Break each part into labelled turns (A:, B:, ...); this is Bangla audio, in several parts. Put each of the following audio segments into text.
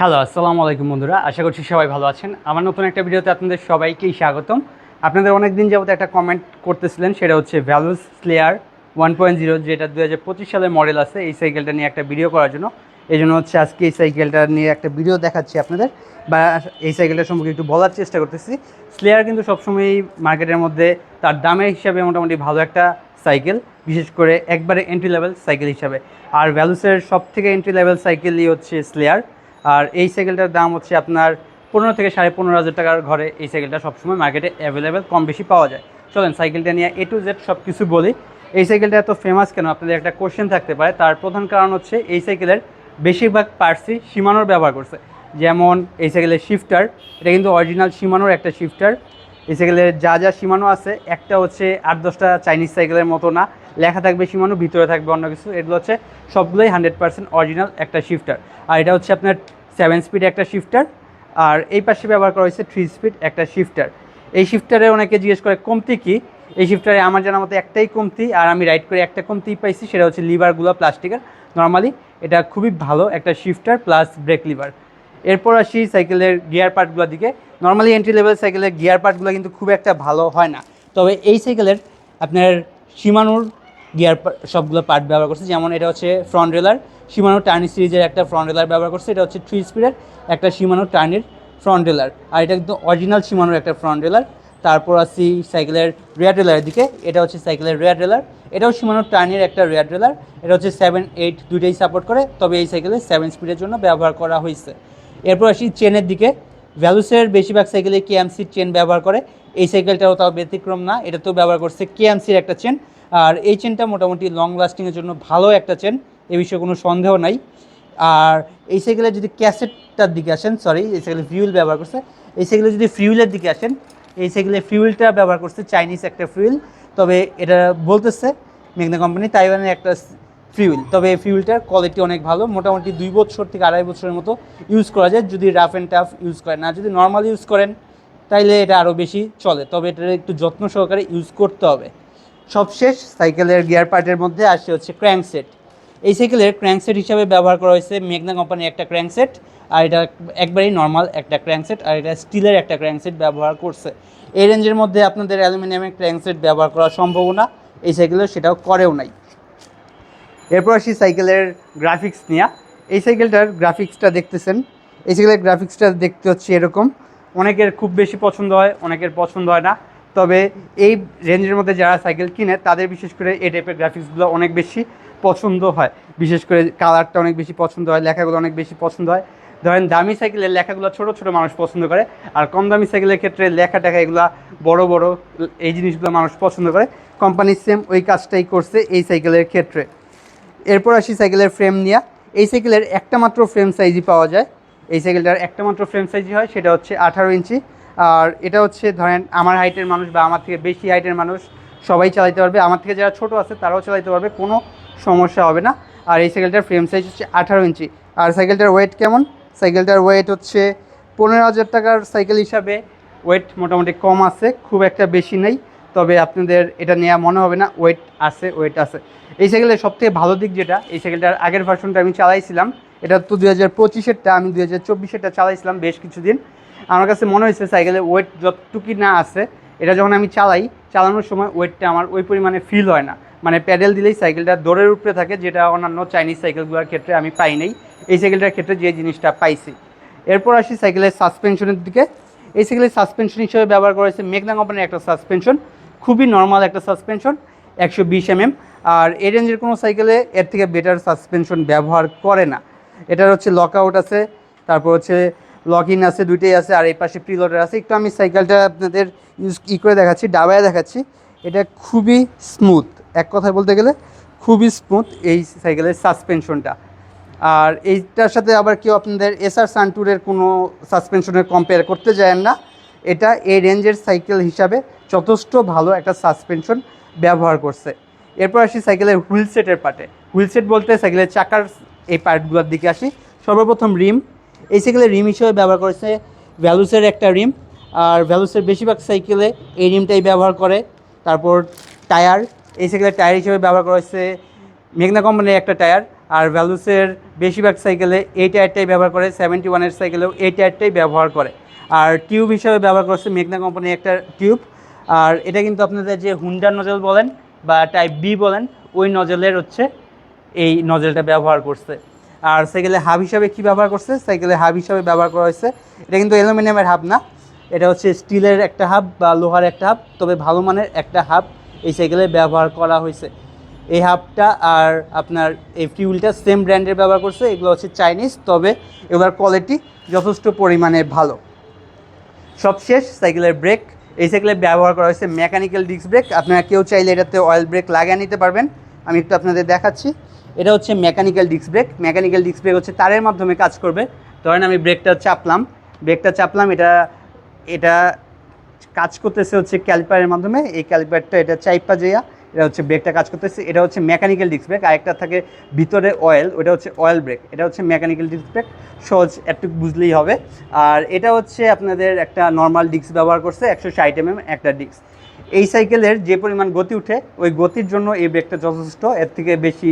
A: হ্যালো আসসালামু আলাইকুম বন্ধুরা। আশা করছি সবাই ভালো আছেন। আমার নতুন একটা ভিডিওতে আপনাদের সবাইকেই স্বাগতম। আপনাদের অনেক দিন যাবত একটা কমেন্ট করতেছিলেন, সেটা হচ্ছে ভ্যালুস স্লেয়ার ওয়ান পয়েন্ট জিরো যেটা দু হাজার পঁচিশ সালের মডেল আছে। এই সাইকেলটা নিয়ে একটা ভিডিও করার জন্য। এই জন্য হচ্ছে আজকে এই সাইকেলটা নিয়ে একটা ভিডিও দেখাচ্ছি আপনাদের। বা এই সাইকেলটা সম্পর্কে একটু বলার চেষ্টা করতেছি। স্লেয়ার কিন্তু সবসময়ই মার্কেটের মধ্যে তার দামের হিসাবে মোটামুটি ভালো একটা সাইকেল বিশেষ করে একবারে এন্ট্রি লেভেল সাইকেল হিসাবে। আর ভ্যালুসের সব থেকে এন্ট্রি লেভেল সাইকেলই হচ্ছে স্লেয়ার আর এই সাইকেলটার দাম হচ্ছে আপনার পনেরো থেকে সাড়ে পনেরো হাজার টাকার ঘরে এই সাইকেলটা সবসময় মার্কেটে অ্যাভেলেবেল কম বেশি পাওয়া যায়। চলেন সাইকেলটা নিয়ে এ টু জেড সব কিছু বলি। এই সাইকেলটা এত ফেমাস কেন? আপনাদের একটা কোশ্চেন থাকতে পারে। তার প্রধান কারণ হচ্ছে এই সাইকেলের বেশিরভাগ পার্সি সীমানোর ব্যবহার করছে। যেমন এই সাইকেলের শিফটার এটা কিন্তু অরিজিনাল সীমানোর একটা শিফটার এই সাইকেলের যা যা সীমানো আছে, একটা হচ্ছে আট দশটা চাইনিজ সাইকেলের মতো না। লেখা থাকবে সীমানো, ভিতরে থাকবে অন্য কিছু। এগুলো হচ্ছে সবগুলোই হান্ড্রেড পার্সেন্ট অরিজিনাল একটা শিফটার আর এটা হচ্ছে আপনার সেভেন স্পিড একটা শিফটার আর এই পাশে ব্যবহার করা হয়েছে থ্রি স্পিড একটা শিফটার এই শিফটারে অনেকে জিজ্ঞেস করে, কমতি কি? এই শিফটারে আমার জানার মতো একটাই কমতি, আর আমি রাইড করে একটা কমতি পাইছি, সেটা হচ্ছে লিভারগুলো প্লাস্টিকের নর্মালি এটা খুবই ভালো একটা শিফটার প্লাস ব্রেক লিভার এরপর আসি সাইকেলের গিয়ার পার্টগুলোর দিকে। নর্মালি এন্ট্রি লেভেল সাইকেলের গিয়ার পার্টগুলো কিন্তু খুব একটা ভালো হয় না। তবে এই সাইকেলের আপনার সীমানুর গিয়ার সবগুলো পার্ট ব্যবহার করছে। যেমন এটা হচ্ছে ফ্রন্ট রেলার সীমানো টার্নি সিরিজের একটা ফ্রন্ট রেলার ব্যবহার করছে, এটা হচ্ছে থ্রি স্পিডের একটা সীমানো টার্নির ফ্রন্ট রেলার আর এটা একদম অরিজিনাল সীমানোর একটা ফ্রন্ট রেলার তারপর আসি সাইকেলের রেয়ার রেলারের দিকে, এটা হচ্ছে সাইকেলের রেয়ার রেলার এটাও সীমানো টার্নের একটা রেয়ার রেলার এটা হচ্ছে সেভেন এইট দুইটাই সাপোর্ট করে, তবে এই সাইকেলে সেভেন স্পিডের জন্য ব্যবহার করা হয়েছে। এরপর আসি চেনের দিকে। ভ্যালুসের বেশিরভাগ সাইকেলে কেএমসির চেন ব্যবহার করে, এই সাইকেলটাও তাও ব্যতিক্রম না এটা তো ব্যবহার করছে কেএমসির একটা চেন আর এই চেনটা মোটামুটি লং লাস্টিংয়ের জন্য ভালো একটা চেন এ বিষয়ে কোনো সন্দেহ নাই। আর এই সাইকেলের যদি ক্যাসেটটার দিকে আসেন সরি এই সাইকেলে ফিউল ব্যবহার করছে, এই সাইকেলে যদি ফিউলের দিকে আসেন, এই সাইকেলে ফিউলটা ব্যবহার করছে চাইনিজ একটা ফিউল তবে এটা বলতেছে মেঘনা কোম্পানি তাইওয়ানের একটা ফিউল তবে এই ফিউলটার কোয়ালিটি অনেক ভালো, মোটামুটি দুই বছর থেকে আড়াই বছরের মতো ইউজ করা যায়, যদি রাফ অ্যান্ড টাফ ইউজ করেন। না যদি নর্মাল ইউজ করেন, তাইলে এটা আরও বেশি চলে। তবে এটার একটু যত্ন সহকারে ইউজ করতে হবে। সবশেষ সাইকেলের গিয়ার পার্টের মধ্যে আসছে হচ্ছে ক্র্যাঙ্ক সেট এই সাইকেলের ক্র্যাঙ্ক সেট হিসাবে ব্যবহার করা হয়েছে মেঘনা কোম্পানির একটা ক্র্যাঙ্ক সেট আর এটা একবারেই নর্মাল একটা ক্র্যাঙ্ক সেট আর এটা স্টিলের একটা ক্র্যাঙ্ক সেট ব্যবহার করছে। এই রেঞ্জের মধ্যে আপনাদের অ্যালুমিনিয়ামের ক্র্যাঙ্ক সেট ব্যবহার করা সম্ভব না, এই সাইকেলে সেটাও করেও নাই। এরপর আসি সাইকেলের গ্রাফিক্স নেওয়া এই সাইকেলটার গ্রাফিক্সটা দেখতেছেন। এই সাইকেলের গ্রাফিক্সটা দেখতে হচ্ছে এরকম। অনেকের খুব বেশি পছন্দ হয়, অনেকের পছন্দ হয় না। তবে এই রেঞ্জের মধ্যে যারা সাইকেল কিনে, তাদের বিশেষ করে এই টাইপের গ্রাফিক্সগুলো অনেক বেশি। পছন্দ হয়। বিশেষ করে কালারটা অনেক বেশি পছন্দ হয়, লেখাগুলো অনেক বেশি পছন্দ হয়। ধরেন দামি সাইকেলের লেখাগুলো ছোট ছোট মানুষ পছন্দ করে, আর কম দামি সাইকেলের ক্ষেত্রে লেখা টেখা এগুলো বড় বড় এই জিনিসগুলো মানুষ পছন্দ করে। কোম্পানি সেম ওই কাজটাই করছে এই সাইকেলের ক্ষেত্রে। এরপর আসি সাইকেলের ফ্রেম নিয়ে। এই সাইকেলের একটা মাত্র ফ্রেম সাইজই পাওয়া যায়। এই সাইকেলটার একটা মাত্র ফ্রেম সাইজই হয়, সেটা হচ্ছে আঠারো ইঞ্চি। আর এটা হচ্ছে ধরেন আমার হাইটের মানুষ বা আমার থেকে বেশি হাইটের মানুষ সবাই চালাতে পারবে। আমার থেকে যারা ছোট আছে তারাও চালাতে পারবে। কোনো সমস্যা হবে না। আর এই সাইকেলটার ফ্রেম সাইজ হচ্ছে আঠারো ইঞ্চি। আর সাইকেলটার ওয়েট কেমন? সাইকেলটার ওয়েট হচ্ছে পনেরো হাজার টাকার সাইকেল হিসাবে ওয়েট মোটামুটি কম আছে, খুব একটা বেশি নেই। তবে আপনাদের এটা নেওয়া মনে হবে না ওয়েট আছে ওয়েট আছে। এই সাইকেলের সবথেকে ভালো দিক যেটা, এই সাইকেলটার আগের ভার্সনটা আমি চালাইছিলাম, এটা তো দুই হাজার পঁচিশেরটা আমি দুই হাজার চব্বিশেরটা চালাইছিলাম বেশ কিছুদিন। আমার কাছে মনে হয়েছে সাইকেলের ওয়েট যতটুকুই না আছে, এটা যখন আমি চালাই, চালানোর সময় ওয়েটটা আমার ওই পরিমাণে ফিল হয় না। মানে প্যাডেল দিলেই সাইকেলটা দৌড়ের উপরে থাকে, যেটা অন্যান্য চাইনিজ সাইকেলগুলোর ক্ষেত্রে আমি পাই নাই। এই সাইকেলটার ক্ষেত্রে যে জিনিসটা পাইছি। এরপর আসি সাইকেলের সাসপেনশনের দিকে। এই সাইকেলের সাসপেনশন হিসেবে ব্যবহার করা হয়েছে মেঘনা কোম্পানির একটা সাসপেনশন খুবই নর্মাল একটা সাসপেনশন একশো বিশ এমএম আর এই রেঞ্জের কোনো সাইকেলে এর থেকে বেটার সাসপেনশন ব্যবহার করে না। এটার হচ্ছে লক আউট আছে, তারপর হচ্ছে লক ইন আছে, দুইটাই আছে, আর এই পাশে প্রিলোডার আছে। একটু আমি সাইকেলটা আপনাদের ইউজ ই করে দেখাচ্ছি, ডাবায় দেখাচ্ছি। এটা খুবই স্মুথ এক কথায় বলতে গেলে খুবই স্মুথ এই সাইকেলের সাসপেনশনটা আর এইটার সাথে আবার কেউ আপনাদের এসআর সানটুরের কোনো সাসপেনশনের কম্পেয়ার করতে যায় না। এটা এই রেঞ্জের সাইকেল হিসাবে যথেষ্ট ভালো একটা সাসপেনশন ব্যবহার করছে। এরপর আসি সাইকেলের হুইল সেটের পার্টে হুইল সেট বলতে সাইকেলের চাকার এই পার্টগুলোর দিকে আসি। সর্বপ্রথম রিম। এই সাইকেলের রিম হিসেবে ব্যবহার করেছে ভ্যালুসের একটা রিম। আর ভ্যালুসের বেশিরভাগ সাইকেলে এই রিমটাই ব্যবহার করে। তারপর টায়ার, এই সাইকেলের টায়ার হিসেবে ব্যবহার করা হয়েছে। মেঘনা কোম্পানির একটা টায়ার, আর ভ্যালুসের বেশিরভাগ সাইকেলে এই টায়ারটাই ব্যবহার করে সেভেন্টি ওয়ানের সাইকেলেও এই টায়ারটাই ব্যবহার করে। আর টিউব হিসাবে ব্যবহার করছে মেঘনা কোম্পানির একটা টিউব আর এটা কিন্তু আপনাদের যে হুন্ডার নজল বলেন বা টাইপ বি বলেন, ওই নজলের হচ্ছে এই নজলটা ব্যবহার করছে। আর সাইকেলে হাব হিসাবে কি ব্যবহার করছে? সাইকেলে হাব হিসাবে ব্যবহার করা হয়েছে। এটা কিন্তু অ্যালুমিনিয়ামের হাব না। এটা হচ্ছে স্টিলের একটা হাব বা লোহার একটা হাব, তবে ভালো মানের একটা হাব এই সাইকেলে ব্যবহার করা হয়েছে। এই হাবটা আর আপনার এই ফিউলটা সেম ব্র্যান্ডের ব্যবহার করছে, এগুলো হচ্ছে চাইনিজ তবে এগুলোর কোয়ালিটি যথেষ্ট পরিমাণে ভালো। সবশেষ সাইকেলের ব্রেক এই সাইকেলে ব্যবহার করা হয়েছে মেকানিক্যাল ডিস্ক ব্রেক আপনারা কেউ চাইলে এটাতে অয়েল ব্রেক লাগিয়ে নিতে পারবেন। আমি একটু আপনাদের দেখাচ্ছি। এটা হচ্ছে mechanical disc brake mechanical disc brake হচ্ছে তারের মাধ্যমে কাজ করবে। ধরেন আমি ব্রেকটা চাপলাম। ব্রেকটা চাপলাম, এটা এটা কাজ করতেছে হচ্ছে ক্যালিপারের মাধ্যমে। এই ক্যালিপারটা এটা চাইপা যেয়া, এটা হচ্ছে ব্রেকটা কাজ করতেছে। এটা হচ্ছে মেকানিক্যাল ডিস্ক ব্রেক। আরেকটা থাকে ভিতরে অয়েল ওটা হচ্ছে অয়েল ব্রেক। এটা হচ্ছে মেকানিক্যাল ডিস্ক ব্রেক। সহজ একটু বুঝলেই হবে। আর এটা হচ্ছে আপনাদের একটা নর্মাল ডিস্ক ব্যবহার করছে, একশো ষাট এম একটা ডিস্ক। এই সাইকেলের যে পরিমাণ গতি উঠে, ওই গতির জন্য এই ব্রেকটা যথেষ্ট। এর থেকে বেশি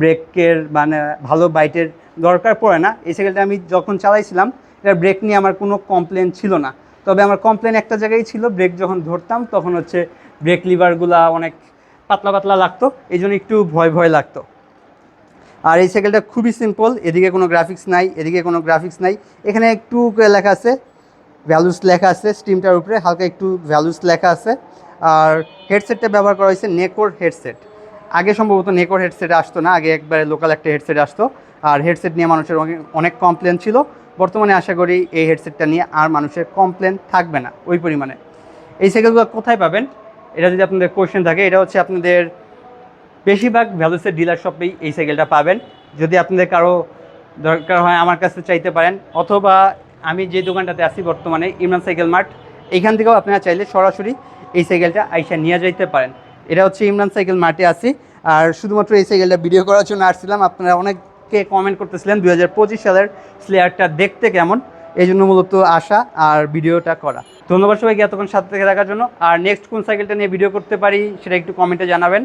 A: ব্রেকের মানে ভালো বাইটের দরকার পড়ে না। এই সাইকেলটা আমি যখন চালাইছিলাম, এটার ব্রেক নিয়ে আমার কোনো কমপ্লেন ছিল না। তবে আমার কমপ্লেন একটা জায়গায় ছিল ব্রেক যখন ধরতাম তখন হচ্ছে ব্রেক লিভারগুলা অনেক পাতলা পাতলা লাগতো, এই জন্য একটু ভয় ভয় লাগতো। আর এই সাইকেলটা খুবই সিম্পল এদিকে কোনো গ্রাফিক্স নাই, এদিকে কোনো গ্রাফিক্স নাই। এখানে একটু লেখা আছে ভ্যালুস লেখা আছে স্টিমটার উপরে হালকা একটু ভ্যালুস লেখা আছে। আর হেডসেটটা ব্যবহার করা হয়েছে নেকোর হেডসেট আগে সম্ভবত নেকোর হেডসেট আসতো না, আগে একবারে লোকাল একটা হেডসেট আসতো। আর হেডসেট নিয়ে মানুষের অনেক কমপ্লেন ছিল। বর্তমানে আশা করি এই হেডসেটটা নিয়ে আর মানুষের কমপ্লেন থাকবে না, ওই পরিমাণে। এই সাইকেলগুলো কোথায় পাবেন? এটা যদি আপনাদের কোয়েশ্চেন থাকে, এটা হচ্ছে আপনাদের বেশিরভাগ ভ্যালুসের ডিলার শপেই এই সাইকেলটা পাবেন। যদি আপনাদের কারও দরকার হয় আমার কাছে চাইতে পারেন, অথবা আমি যে দোকানটাতে আছি বর্তমানে, ইমরান সাইকেল মার্ট এইখান থেকেও আপনারা চাইলে সরাসরি এই সাইকেলটা আইসা নিয়ে যাইতে পারেন। এটা হচ্ছে ইমরান সাইকেল মার্টে আছি। আর শুধুমাত্র এই সাইকেলটা ভিডিও করার জন্য আসছিলাম। আপনারা অনেকে কমেন্ট করতেছিলেন? দু হাজার পঁচিশ সালের স্লেয়ারটা দেখতে কেমন? এই জন্য মূলত আসা আর ভিডিওটা করা। ধন্যবাদ সবাইকে এতক্ষণ সাথে থেকে দেখার জন্য। আর নেক্সট কোন সাইকেলটা নিয়ে ভিডিও করতে পারি, সেটা একটু কমেন্টে জানাবেন।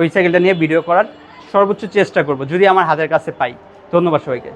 A: ওই সাইকেলটা নিয়ে ভিডিও করার সর্বোচ্চ চেষ্টা করব, যদি আমার হাতের কাছে পাই। ধন্যবাদ সবাইকে।